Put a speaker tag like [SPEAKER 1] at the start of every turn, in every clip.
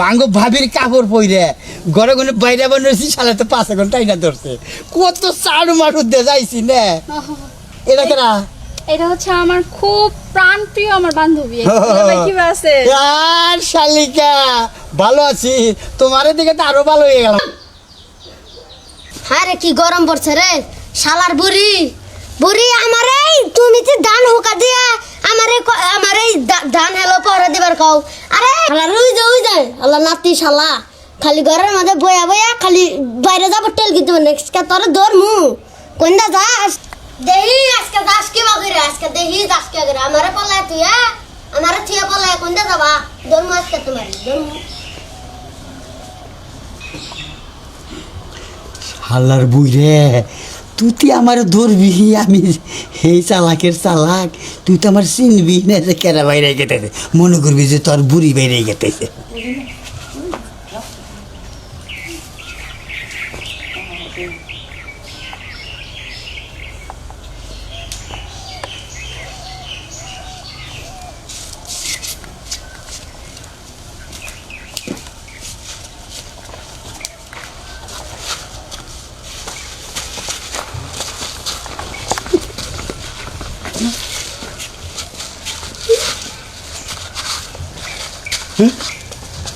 [SPEAKER 1] আঙ্গ ভাবির কাপড় পইরে ঘরে ঘরে বাইরে বানিয়েছি সালে তো পাঁচ ঘণ্টা টাইনা ধরছে। কত চাড়ু মারু দে যাইছি নে। এটা কেনা
[SPEAKER 2] এটা হচ্ছে আমার খুব প্রাণপ্রিয় আমার বান্ধবী। কীভাবে আছে?
[SPEAKER 1] আর শালিকা ভালো আছি। তোমার দিকে তো আরও ভালো হয়ে গেলাম।
[SPEAKER 3] হ্যাঁ রে কি গরম পড়ছে রে শালার বুড়ি। বুড়ি আমার এই তুমি তো ধান হুকা দিয়া আমার এই আমার এই ধান হেলো পরে দিবার কও। আরে শালা রুই যা উই যায় আল্লাহ নাতি শালা। খালি ঘরের মধ্যে বয়া বয়া খালি বাইরে যাব টেল কিন্তু নেক্সট কা তোর ধরমু। কোনটা যাস? দেহি আজকে যাস কি বাগরে আজকে দেহি যাস কি বাগরে আমারে পলায় তুই হ্যাঁ? আমারে থিয়া পলায় কোনটা যাবা? ধরমু আজকে তোমার ধরমু।
[SPEAKER 1] হাল্লার বুই রে। তুই আমার ধরবি আমি এই চালাকের চালাক। তুই তো আমার চিনবি না যে কেরা বাইরে গেতেছে মনে করবি যে তোর বুড়ি বাইরে গেতেছে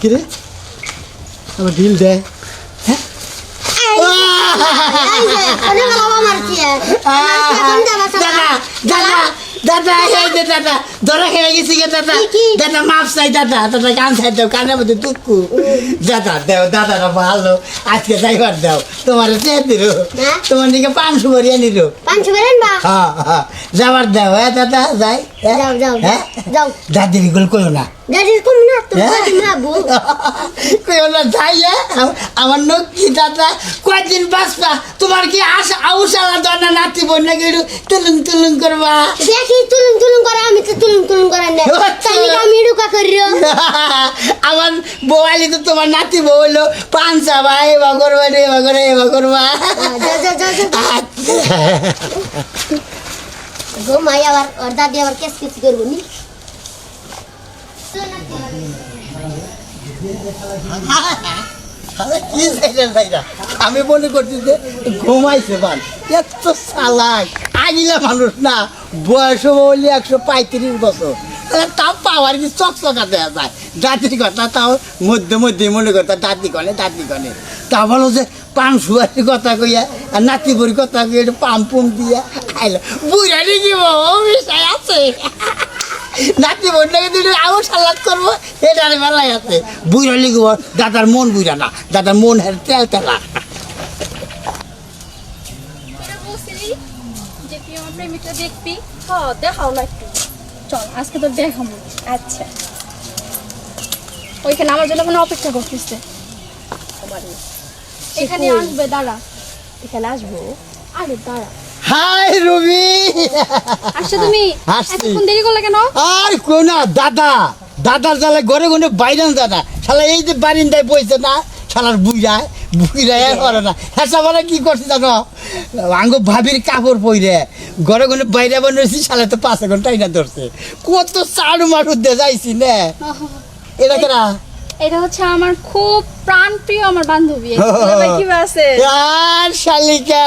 [SPEAKER 1] কিরে আমার ঢিল
[SPEAKER 3] দেয় হ্যাঁ? বাবা মারছি
[SPEAKER 1] দাদা দাদা দাদা এই যে দাদা ধরা খেয়ে গেছি গে দাদা।
[SPEAKER 3] কি, কি?
[SPEAKER 1] দাদা মাপ চাই দাদা দাদা কান চাই দাও কানের মধ্যে টুকু দাদা দেও দাদাটা ভালো। আজকে যাইবার দাও তোমার চেয়ে দিল? তোমার দিকে পাঁচশো ভরিয়ে নিল
[SPEAKER 3] পাঁচ বেরেন বা
[SPEAKER 1] হ্যাঁ হ্যাঁ যাবার দাও হ্যাঁ দাদা যাই হ্যাঁ? হ্যাঁ। করো না
[SPEAKER 3] না
[SPEAKER 1] আমার নক্কি দাদা কয়দিন বাঁচবা? তোমার কি আশা আউশালা দনা নাতি বোন নাকি তুলুন তুলুং তুলুং করবা?
[SPEAKER 3] দেখি তুলুম তুলুম করে? আমি তো তুলুম তুলুম করে না নাকি আমি রুকা করিও।
[SPEAKER 1] আমার বৌয়ালি তো তোমার নাতি বউ হইল। পাঞ্চা ভাই এবার করবা রে এবার করে এবার করবা
[SPEAKER 3] যা যা যা যা
[SPEAKER 1] আচ্ছা।
[SPEAKER 3] গো মাই আবার ওর দাদি আবার কেস কেস করব নি?
[SPEAKER 1] কি? আমি মনে করছি যে ঘুমাইছে বান এত চালাক। আগিলা মানুষ না। বয়স বলি একশো পঁয়ত্রিশ বছর। তাও পাওয়ার কি চকচকা দেওয়া যায়? দাঁতির কথা তাও মধ্যে মধ্যে মনে করতা দাঁতি কনে দাঁতি কনে। তা বলো যে পান সুয়ারির কথা কইয়া, আর নাতি বুড়ির কথা কইয়া, একটু পাম পুম দিয়া আইলো বুড়া নাকি বিষয় আছে? নাতি বোনটাকে দুটো আরও সালাদ করব, এটার বেলায় আছে। বুড়া লিখব দাদার মন বুঝা না, দাদার মন হের তেল তেলা
[SPEAKER 2] তোরা বলছিলি যে তুই আমার প্রেমিকটা দেখবি? হ দেখাও না একটু। চল আজকে তোর দেখাবো। আচ্ছা। ওইখানে আমার জন্য কোনো অপেক্ষা করতেছে। এখানে আসবে দাঁড়া। এখানে আসব? আরে দাঁড়া।
[SPEAKER 1] হাই রবি!
[SPEAKER 2] আসছো তুমি। এতক্ষণ দেরি করলে কেন?
[SPEAKER 1] আর কো না দাদা। দাদার জ্বালা ঘরে ঘরে বাইরেন দাদা। শালা এই যে বারিন্দায় বইছে না শালার বুইরায় বুইরায় করে না। হ্যাঁ কি করছে জানো? আঙ্গ ভাবির কাপড় পইরে ঘরে ঘরে বাইরে বানিয়েছি শালা তো পাঁচ ঘণ্টা টাইনা ধরছে। কত চাড়ু মারু দে যাইছি নে। এটা কেনা
[SPEAKER 2] এটা হচ্ছে আমার খুব প্রাণপ্রিয় আমার বান্ধবী। কীভাবে আছে?
[SPEAKER 1] আর শালিকা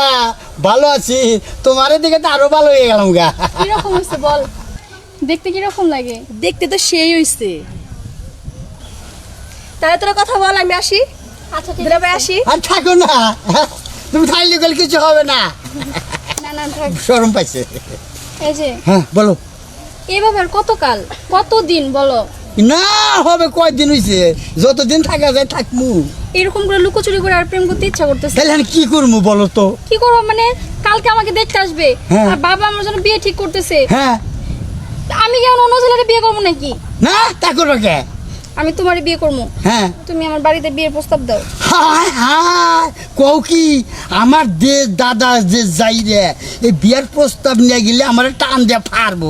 [SPEAKER 1] ভালো আছি। তোমার দিকে তো আরও ভালো হয়ে গেলাম গা।
[SPEAKER 2] কীরকম হচ্ছে বল? দেখতে কীরকম লাগে?
[SPEAKER 4] দেখতে তো সেই হইছে। তাহলে তোরা কথা বল আমি আসি।
[SPEAKER 2] আচ্ছা ঠিক আছে।
[SPEAKER 4] আসি।
[SPEAKER 1] আর থাকো না। তুমি থাকলে গেলে কিছু হবে না।
[SPEAKER 2] না না থাক।
[SPEAKER 1] শরম পাইছে।
[SPEAKER 2] এই যে
[SPEAKER 1] হ্যাঁ বলো।
[SPEAKER 2] এভাবে আর কতকাল? কতদিন বলো?
[SPEAKER 1] না হবে কয়দিন হইছে? যতদিন থাকা যায় থাকমু।
[SPEAKER 2] এরকম করে লুকোচুরি করে আর প্রেম করতে ইচ্ছা করতেছে
[SPEAKER 1] তাহলে আমি কি করব বলো তো?
[SPEAKER 2] কি করব মানে কালকে আমাকে দেখতে আসবে।
[SPEAKER 1] হ্যাঁ।
[SPEAKER 2] আর বাবা আমার জন্য বিয়ে ঠিক করতেছে।
[SPEAKER 1] হ্যাঁ।
[SPEAKER 2] আমি কেমন অন্য ছেলের বিয়ে করব নাকি?
[SPEAKER 1] না তা করব কে?
[SPEAKER 2] আমি তোমার বিয়ে করব
[SPEAKER 1] হ্যাঁ।
[SPEAKER 2] তুমি আমার বাড়িতে বিয়ের প্রস্তাব দাও।
[SPEAKER 1] হায় হায় কও কি? আমার দে দাদা যে যাই রে এই বিয়ের প্রস্তাব নিয়ে গেলে আমার টান দিয়ে পারব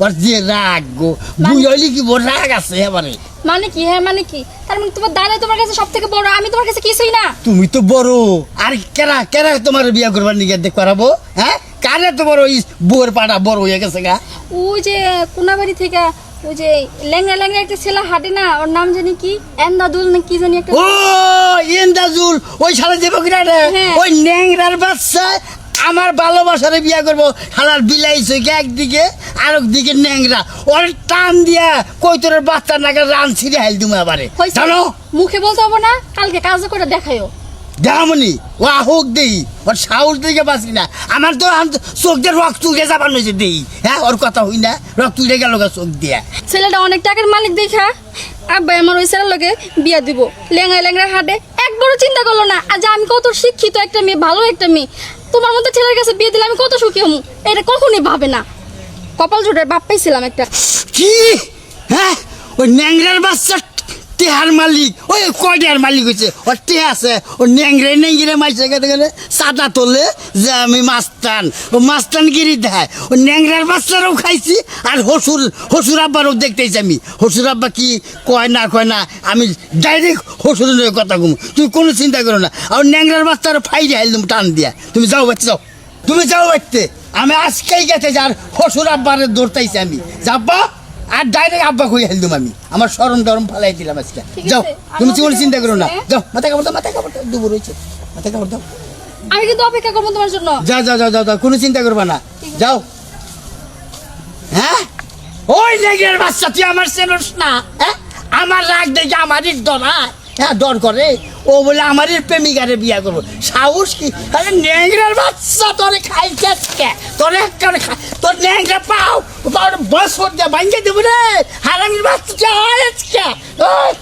[SPEAKER 1] ওর যে রাগ গো। বুঝলি কি ওর রাগ আছে এবারে?
[SPEAKER 2] মানে কি? হ্যাঁ মানে কি? তার মানে তোমার দাদা তোমার কাছে সব থেকে বড় আমি তোমার কাছে কিছুই না।
[SPEAKER 1] তুমি তো বড়। আর কেরা কেরা তোমার বিয়ে করবার নিয়ে দেখ করাবো? হ্যাঁ? কারে তোমার ওই বউয়ের পাটা বড় হয়ে গেছে গা।
[SPEAKER 2] ওই যে কোনাবাড়ি থেকে ওই যে ল্যাংড়া ল্যাংড়া একটা ছেলে হাঁটে না ওর নাম জানি কি? এন্দাদুল না কি জানি একটা
[SPEAKER 1] ও ইন্দাজুল ওই শালা দেবো কিনা রে?
[SPEAKER 2] হ্যাঁ।
[SPEAKER 1] ওই ন্যাংরার বাচ্চা আমার ভালোবাসারে বিয়া করব। শালার বিলাই সইকে একদিকে আর একদিকে ন্যাংরা ওর টান দিয়া কই তোর বাচ্চা নাকে রান ছিঁড়ে হাইল তুমি আবারে? জানো?
[SPEAKER 2] মুখে বলতে হবে না কালকে কাজ করে দেখায়ও।
[SPEAKER 1] দেখামনি ও আহুক দেই ওর সাহস দিকে বাঁচি না। আমার তো চোখ দিয়ে রক্ত উঠে যাবার নইছে দেই হ্যাঁ? ওর কথা হই না রক্ত উঠে গেল চোখ দিয়া।
[SPEAKER 2] ছেলেটা অনেক টাকার মালিক দেখা। আব্বাই আমার ওই ছেলের লগে বিয়া দিব। লেঙ্গা লেঙ্গা হাঁটে একবারও চিন্তা করল না আজ আমি কত শিক্ষিত একটা মেয়ে ভালো একটা মেয়ে। তোমার মতো ছেলের কাছে বিয়ে দিলে আমি কত সুখী হমু? এটা কখনই ভাবে না। কপাল জোটের বাপ পাইছিলাম একটা।
[SPEAKER 1] কি? হ্যাঁ? ওই ন্যাংরার বাচ্চা টেহার মালিক, ওই কয়টার মালিক হয়েছে ওর টেহা আছে, ও ন্যাংরে ন্যাংরে মাইছে গেতে গেলে চাটা তোলে যে আমি মাস্তান। ও মাস্তানগিরি দেয়। ও ন্যাংরার বাচ্চারাও খাইছি, আর হসুর হসুর আব্বারও দেখতেছি আমি। হসুর আব্বা কি কয় না কয় না, আমি ডাইরেক্ট হসুরের কথা কম। তুমি কোনো চিন্তা করো না। আর ন্যাংরার বাচ্চারা ফাইরে আইলাম টান দিয়া। তুমি যাও বাচ্চা যাও। তুমি যাও বাচ্চা আমি আজকেই গেছে যার হসুর আব্বারে দৌড়তাইছি আমি। যাব্বা আর ডাইরেক্ট আব্বা কই হেলদুম আমি। আমার সরম টরম ফালাই দিলাম আজকে। যাও তুমি কোনো চিন্তা করো না। যাও মাথা কাপড় দাও মাথা কাপড় দাও দুপুর হয়েছে মাথা কাপড় দাও।
[SPEAKER 2] আমি কিন্তু অপেক্ষা করব তোমার জন্য।
[SPEAKER 1] যাও যাও যাও যাও যাও কোনো চিন্তা করবা না। যাও। হ্যাঁ? ওই লেগের বাচ্চা তুই আমার চেনস না হ্যাঁ? আমার রাগ দেখে আমারই ডর হয়। হ্যাঁ ডর করে। ও বলে আমারই প্রেমিকারে বিয়া করব। সাহস কি? আরে ন্যাংরার বাচ্চা তোরে খাইছে কে তোরে একটা তোর ন্যাংরা পাও। বাস বস হতে ভাঙ্গে দেবো রে। হারামির বাচ্চা ওই